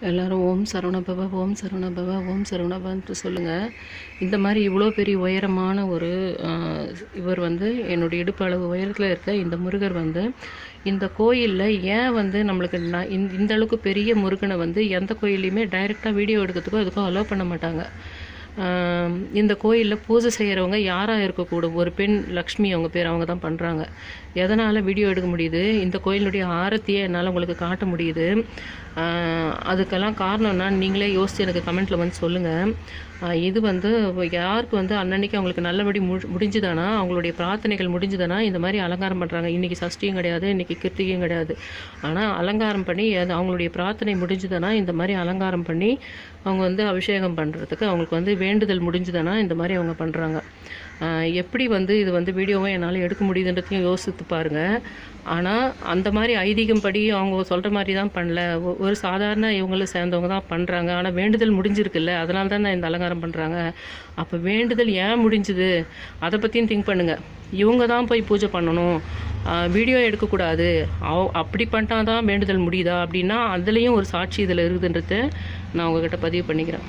எல்லோரும் ஓம் சரவணபவ ஓம் சரவணபவ ஓம் சரவணபவன்ட்டு சொல்லுங்கள் இந்த மாதிரி இவ்வளோ பெரிய உயரமான ஒரு இவர் வந்து என்னுடைய இடுப்பு அளவு உயரத்தில் இருக்க இந்த முருகர் வந்து இந்த கோயிலில் ஏன் வந்து நம்மளுக்கு நான் இந்த இந்த அளவுக்கு பெரிய முருகனை வந்து எந்த கோயிலையுமே டைரெக்டாக வீடியோ எடுக்கிறதுக்கோ அதுக்கும் அலோவ் பண்ண மாட்டாங்க. இந்த கோயிலில் பூஜை செய்கிறவங்க யாராக இருக்கக்கூடும்? ஒரு பெண் லக்ஷ்மி அவங்க பேர் அவங்க தான் பண்ணுறாங்க எதனால் வீடியோ எடுக்க முடியுது? இந்த கோயிலுடைய ஆரத்தியை என்னால் உங்களுக்கு காட்ட முடியுது. அதுக்கெல்லாம் காரணம்னா நீங்களே யோசித்து எனக்கு கமெண்ட்டில் வந்து சொல்லுங்கள் இது வந்து யாருக்கு வந்து அன்னன்னைக்கு அவங்களுக்கு நல்லபடி முடி முடிஞ்சுதானா? அவங்களுடைய பிரார்த்தனைகள் முடிஞ்சுதானா? இந்த மாதிரி அலங்காரம் பண்ணுறாங்க இன்றைக்கி சஷ்டியும் கிடையாது இன்றைக்கி கிருத்திகையும் கிடையாது. ஆனால் அலங்காரம் பண்ணி அது அவங்களுடைய பிரார்த்தனை முடிஞ்சுதானா? இந்த மாதிரி அலங்காரம் பண்ணி அவங்க வந்து அபிஷேகம் பண்ணுறதுக்கு அவங்களுக்கு வந்து வேண்டுதல் முடிஞ்சுதானா இந்த மாதிரி அவங்க பண்ணுறாங்க எப்படி வந்து இது வந்து வீடியோவை என்னால் எடுக்க முடியுதுன்றதையும் யோசித்து பாருங்கள் ஆனால் அந்த மாதிரி ஐதீகம் படி அவங்க சொல்கிற மாதிரி தான் பண்ணல. ஒ- ஒரு சாதாரண இவங்களும் சேர்ந்தவங்க தான் பண்ணுறாங்க ஆனால் வேண்டுதல் முடிஞ்சிருக்குல்ல. அதனால தான் நான் இந்த அலங்காரம் பண்ணுறாங்க அப்போ வேண்டுதல் ஏன் முடிஞ்சுது? அதை பற்றியும் திங்க் பண்ணுங்கள் இவங்க தான் போய் பூஜை பண்ணணும். வீடியோ எடுக்கக்கூடாது அவ அப்படி பண்ணிட்டா தான் வேண்டுதல் முடியுதா? அப்படின்னா அதுலேயும் ஒரு சாட்சி இதில் இருக்குதுன்றத நான் உங்ககிட்ட பதிவு பண்ணிக்கிறேன்.